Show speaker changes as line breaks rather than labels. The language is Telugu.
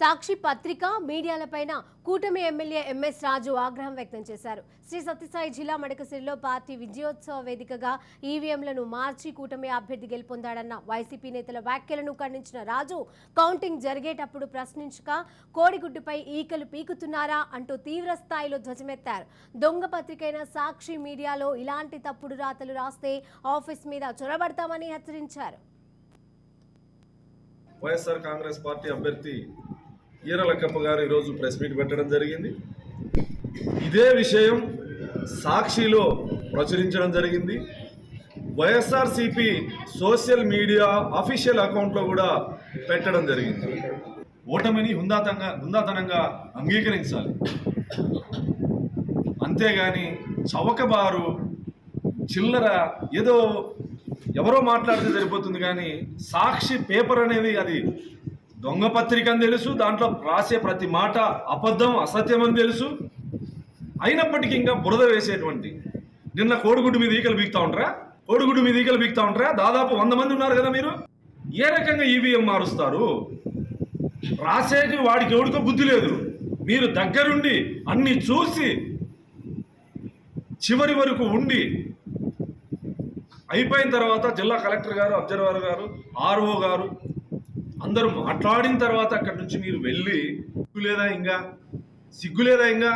సాక్షి పత్రిక మీడియాలపైన కూటమి ఎమ్మెల్యే ఎంఎస్ రాజు ఆగ్రహం వ్యక్తం చేశారు. శ్రీ సత్యసాయి జిల్లా మడకసిరిలో పార్టీ విజయోత్సవ వేదికగా ఈవీఎంలను మార్చి కూటమి అభ్యర్థి గెలుపొందాడన్న వైసీపీ నేతల వ్యాఖ్యలను ఖండించిన రాజు కౌంటింగ్ జరిగేటప్పుడు ప్రశ్నించక కోడిగుడ్డుపై ఈకలు పీకుతున్నారా అంటూ తీవ్ర స్థాయిలో ధ్వజమెత్తారు. దొంగ పత్రికైన సాక్షి మీడియాలో ఇలాంటి తప్పుడు రాతలు రాస్తే ఆఫీస్ మీద చొరబడతామని హెచ్చరించారు.
వైఎస్ఆర్ కాంగ్రెస్ పార్టీ అభ్యర్థి ఈరలక్కప్ప గారు ఈరోజు ప్రెస్ మీట్ పెట్టడం జరిగింది. ఇదే విషయం సాక్షిలో ప్రచురించడం జరిగింది. వైఎస్ఆర్సిపి సోషల్ మీడియా అఫీషియల్ అకౌంట్లో కూడా పెట్టడం జరిగింది. ఓటమిని హుందాతంగా హుందాతనంగా అంగీకరించాలి. అంతేగాని చవకబారు చిల్లర ఏదో ఎవరో మాట్లాడితే సరిపోతుంది కానీ సాక్షి పేపర్ అనేది అది దొంగ పత్రిక అని తెలుసు దాంట్లో రాసే ప్రతి మాట అబద్ధం అసత్యం అని తెలుసు. అయినప్పటికీ ఇంకా బురద వేసేటువంటి నిన్న కోడిగుడ్డు మీద ఈకలు బీక్తా ఉంటారా? కోడిగుడ్డు మీద ఈకలు బీక్తా ఉంటారా? దాదాపు వంద మంది ఉన్నారు కదా మీరు? ఏ రకంగా ఈవీఎం మారుస్తారు? రాసేకి వాడికి ఎవడికో బుద్ధి లేదు. మీరు దగ్గరుండి అన్ని చూసి చివరి వరకు ఉండి అయిపోయిన తర్వాత జిల్లా కలెక్టర్ గారు అబ్జర్వర్ గారు ఆర్ఓ గారు అందరూ మాట్లాడిన తర్వాత అక్కడి నుంచి మీరు వెళ్ళి సిగ్గు లేదా ఇంకా? సిగ్గు లేదా ఇంకా?